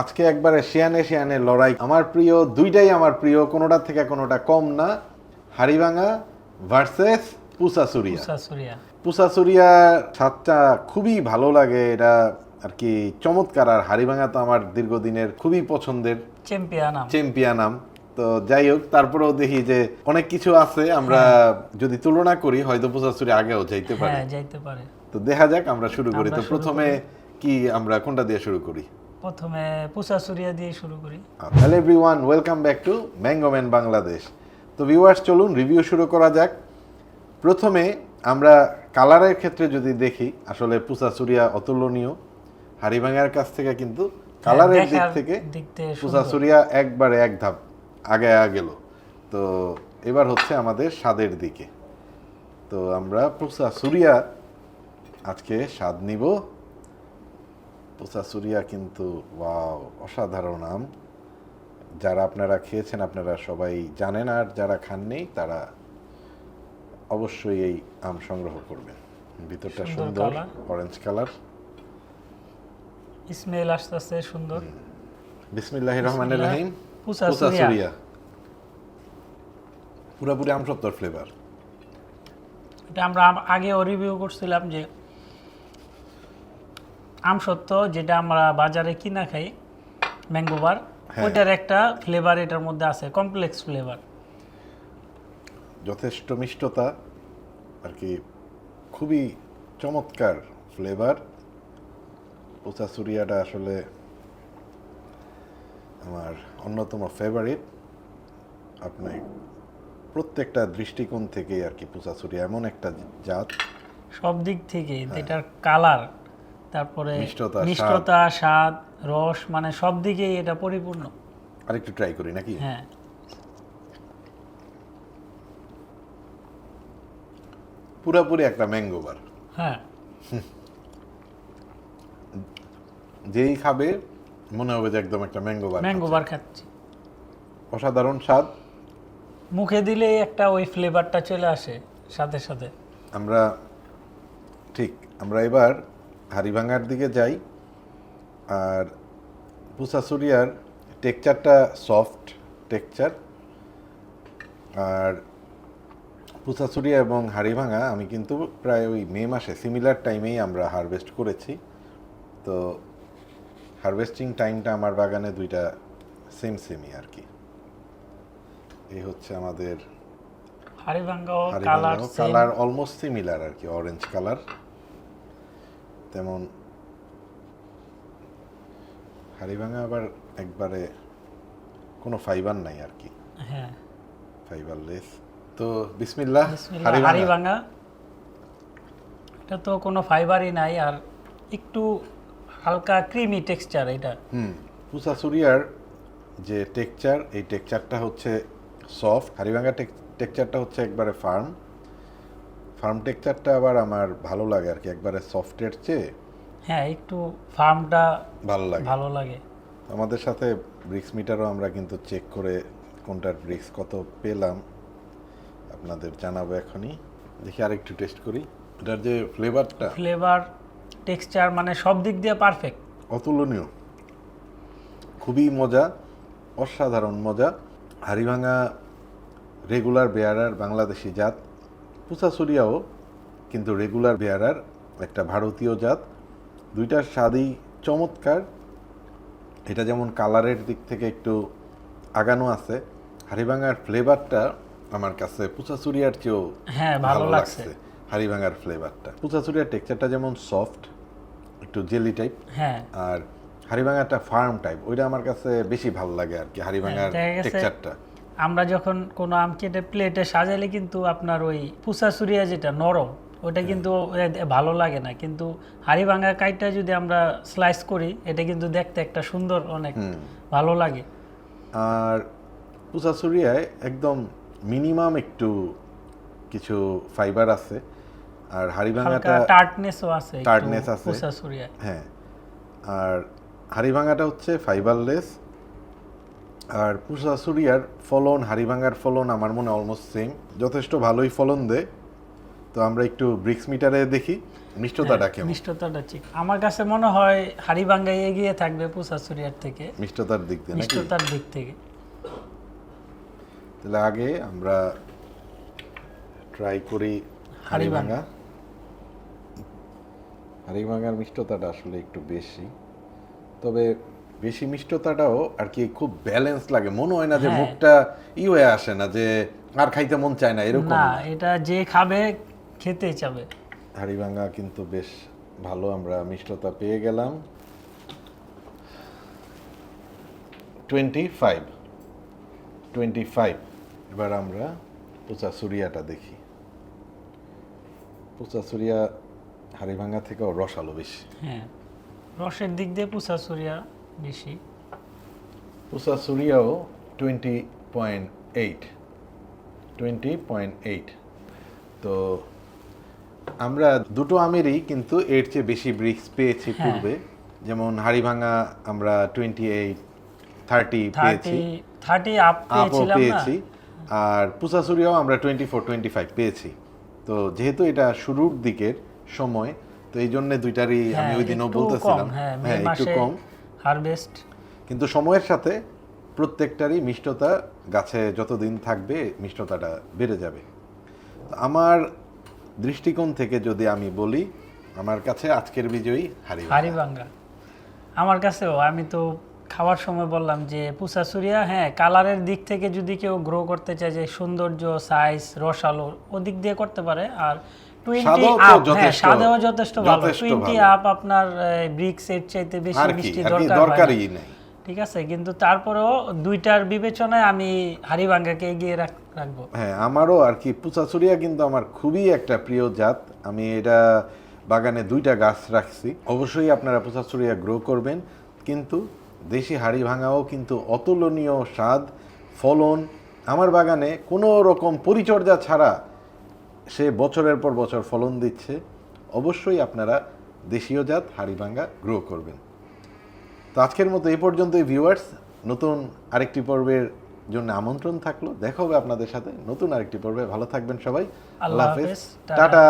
আজকে একবারে শিয়ানে শিয়ানে লড়াই। আমার প্রিয় দুইটাই আমার প্রিয় কোনোটা থেকে কোনোটা কম না। হাড়িভাঙা ভার্সেস পুসাসুরিয়া। পুসাসুরিয়া। স্বাদটা খুবই ভালো লাগে এটা আর কি চমৎকার। আর হাড়িভাঙা তো আমার দীর্ঘদিনের খুবই পছন্দের চ্যাম্পিয়ন আম। চ্যাম্পিয়নাম তো যাই হোক তারপরেও দেখি যে অনেক কিছু আছে আমরা যদি তুলনা করি হয়তো পুসাসুরি আগেও যাইতে পারে। হ্যাঁ যাইতে পারে। তো দেখা যাক আমরা শুরু করি। তো প্রথমে কি আমরা কোনটা দিয়ে শুরু করি? প্রথমে পুষাশুরিয়া দিয়ে শুরু করি। Hello everyone welcome back to Mango Man Bangladesh তো ভিউয়ার্স চলুন রিভিউ শুরু করা যাক। প্রথমে আমরা কালারের ক্ষেত্রে যদি দেখি আসলে পুসাসুরিয়া অতুলনীয়। হারিভাঙার কাছ থেকে কিন্তু কালারের দিক থেকে দিক থেকে সুন্দর। পুসাসুরিয়া একবারে এক ধাপ আগে গেল। তো এবার হচ্ছে আমাদের স্বাদের দিকে। তো আমরা পুসাসুরিয়া আজকে স্বাদ নিব। পুসাসুরিয়া কিন্তু ওয়াও অসাধারণ আম। যারা আপনারা খেয়েছেন আপনারা সবাই জানেন আর যারা খাননি তারা অবশ্যই এই আম সংগ্রহ করবেন। ভিতরটা সুন্দর অরেঞ্জ কালার। স্মেল আসতে আসতে সুন্দর বিসমিল্লাহ রহমানের। রহিম। পুসাসুরিয়া। পুরাপুরি ফ্লেভার এটা আমরা আম- আগেও রিভিউ করছিলাম যে আম সত্য যেটা আমরা বাজারে কিনা খাই ম্যাঙ্গোবার হ্যাঁ। ওইটার একটা ফ্লেভার এটার মধ্যে আছে কমপ্লেক্স ফ্লেভার যথেষ্ট মিষ্টতা আর কি খুবই চমৎকার ফ্লেভার পুসাসুরিয়াটা আসলে আমার অন্যতম ফেভারিট আপনি প্রত্যেকটা দৃষ্টিকোণ থেকে আর কি পুসাসুরিয়া এমন একটা জাত। সব দিক থেকে এটার কালার তারপরে। মিষ্টতা, স্বাদ। রস মানে সব দিকেই এটা পরিপূর্ণ। আরেকটু ট্রাই করি নাকি? হ্যাঁ। পুরাপুরি একটা ম্যাঙ্গো বার হ্যাঁ। যেই খাবে মনে হবে যে একদম একটা ম্যাঙ্গো বার ম্যাঙ্গো বার খাচ্ছি। অসাধারণ স্বাদ। মুখে দিলেই একটা ওই ফ্লেভারটা চলে আসে সাথে সাথে। আমরা ঠিক আমরা এবার হাড়িভাঙার দিকে যাই আর পুসাসুরিয়ার টেকচারটা সফট টেকচার আর পুসাসুরিয়া এবং হাড়িভাঙা আমি কিন্তু প্রায় ওই মে মাসে সিমিলার টাইমেই আমরা হারভেস্ট করেছি। তো হারভেস্টিং টাইমটা আমার বাগানে দুইটা সেম সেমই আর কি। এই হচ্ছে আমাদের কালার কালার অলমোস্ট সিমিলার আর কি অরেঞ্জ কালার তেমন হাড়িভাঙা আবার একবারে কোনো ফাইবার নাই আর কি। হ্যাঁ। ফাইবার লেস তো বিসমিল্লাহ হাড়িভাঙা। এটা তো কোনো ফাইবারই নাই আর একটু হালকা ক্রিমি টেক্সচার এটা। হুম পুসাসুরিয়ার যে টেক্সচার এই টেক্সচারটা হচ্ছে সফট। হাড়িভাঙা টেকচারটা হচ্ছে একবারে ফার্ম। ফার্ম টেকচারটা আবার আমার ভালো লাগে আর কি একবারে সফটের চেয়ে। হ্যাঁ একটু ফার্মটা ভালো লাগে। ভালো লাগে। আমাদের সাথে ব্রিক্স মিটারও আমরা কিন্তু চেক করে কোনটার ব্রিক্স কত পেলাম আপনাদের জানাব এখনই। দেখি আরেকটু টেস্ট করি। এটার যে ফ্লেভারটা ফ্লেভার টেক্সচার মানে সব দিক দিয়ে পারফেক্ট অতুলনীয়। খুবই মজা অসাধারণ মজা। হাড়িভাঙা রেগুলার বেয়ারার বাংলাদেশি জাত। পুসাসুরিয়াও কিন্তু রেগুলার বেয়ারার একটা ভারতীয় জাত। দুইটার স্বাদই চমৎকার। এটা যেমন কালারের দিক থেকে একটু আগানো আছে হাড়িভাঙার ফ্লেভারটা আমার কাছে পুসাসুরিয়ার চেয়েও হ্যাঁ ভালো লাগছে। হাড়িভাঙার ফ্লেভারটা। পুসাসুরিয়ার টেক্সচারটা যেমন সফট একটু জেলি টাইপ হ্যাঁ। আর হাড়িভাঙাটা ফার্ম টাইপ ওইটা আমার কাছে বেশি ভালো লাগে আর কি হাড়িভাঙার দেখা টেক্সচারটা। আমরা যখন কোনো আম কেটে প্লেটে সাজালে কিন্তু আপনার ওই পুষাসুরিয়া যেটা নরম ওটা কিন্তু ভালো লাগে না। কিন্তু হাড়ি ভাঙা কাইটা যদি আমরা স্লাইস করি এটা কিন্তু দেখতে একটা সুন্দর অনেক ভালো লাগে। আর পুসাসুরিয়ায় একদম মিনিমাম একটু কিছু ফাইবার আছে। আর হাড়িভাঙাটা টার্টনেসও আছে tartness আছে। পুষাসুরিয়া হ্যাঁ। আর হাড়িভাঙাটা হচ্ছে ফাইবারলেস আর পুসাসুরিয়ার ফলন হাড়িভাঙার ফলন আমার মনে অলমোস্ট সেম যথেষ্ট ভালোই ফলন দেয়। তো আমরা একটু ব্রিক্স মিটারে দেখি মিষ্টতাটা কেমন? মিষ্টতাটা ঠিক। আমার কাছে মনে হয় হাড়িভাঙ্গায় এগিয়ে থাকবে পুষাচুরিয়ার থেকে। মিষ্টতার দিক থেকে নাকি? মিষ্টতার দিক থেকে। তাহলে আগে আমরা ট্রাই করি। হাড়িভাঙ্গা হাড়িভাঙ্গার মিষ্টতাটা আসলে একটু বেশি। তবে বেশি মিষ্টতাটাও আর কি খুব ব্যালেন্স লাগে। মনে হয় না যে হ্যাঁ। মুখটা ই হয়ে আসে না যে আর খাইতে মন চায় না এরকম? না। এটা যে খাবে খেতেই চাবে। হাড়িভাঙ্গা কিন্তু বেশ ভালো আমরা মিষ্টতা পেয়ে গেলাম। টোয়েন্টি ফাইভ টোয়েন্টি ফাইভ এবার আমরা পোচা সুরিয়াটা দেখি। পোচা সুরিয়া হাড়িভাঙ্গা থেকেও রসালো বেশি। হ্যাঁ। রসের দিক দিয়ে পুষাচুরিয়া বেশি। সুরিয়াও twenty point eight twenty point eight তো আমরা দুটো আমেরই কিন্তু এর চেয়ে বেশি ব্রিক্স পেয়েছি হ্যাঁ। পূর্বে। যেমন আমরা টোয়েন্টি এইট থার্টি পেয়েছি। থার্টি আপও পেয়েছি। আর পুসাসুরিয়াও আমরা টোয়েন্টি ফোর টোয়েন্টি ফাইভ পেয়েছি। তো যেহেতু এটা শুরুর দিকের সময় তো এই জন্য দুইটারই আমি হ্যাঁ, ওই দিনও বলতেছিলাম। হ্যাঁ হ্যাঁ একটু কম। হারভেস্ট। কিন্তু সময়ের সাথে প্রত্যেকটারই মিষ্টতা গাছে যতদিন থাকবে মিষ্টতাটা বেড়ে যাবে। আমার দৃষ্টিকোণ থেকে যদি আমি বলি আমার কাছে আজকের বিজয়ী হারি হাড়িভাঙ্গা আমার কাছেও আমি তো খাওয়ার সময় বললাম যে পুষাচুরিয়া হ্যাঁ কালারের দিক থেকে যদি কেউ গ্রো করতে চায় যে সৌন্দর্য সাইজ রসালো ওদিক দিয়ে করতে পারে। আর টোয়েন্টি আপ হ্যাঁ যথেষ্ট- যথেষ্ট ভালো। টোয়েন্টি আপ আপনার ব্রিক্স চাইতে বেশি মিষ্টি দরকার দরকারই নেই। ঠিক আছে কিন্তু তারপরেও দুইটার বিবেচনায় আমি এগিয়ে রাখব। হ্যাঁ আমারও আর কি পুচাচুরিয়া কিন্তু আমার খুবই একটা প্রিয় জাত। আমি এটা বাগানে দুইটা গাছ রাখছি। অবশ্যই আপনারা পুচাচুরিয়া গ্রো করবেন। কিন্তু দেশি হাড়ি ভাঙাও কিন্তু অতুলনীয় স্বাদ ফলন। আমার বাগানে কোনো রকম পরিচর্যা ছাড়া সে বছরের পর বছর ফলন দিচ্ছে অবশ্যই আপনারা দেশীয় জাত হাড়িভাঙ্গা গ্রো করবেন। তো আজকের মতো এই পর্যন্তই ভিউয়ার্স নতুন আরেকটি পর্বের জন্য আমন্ত্রণ থাকল। দেখা হবে আপনাদের সাথে নতুন আরেকটি পর্বে। ভালো থাকবেন সবাই। আল্লাহ হাফেজ, টাটা। টাটা।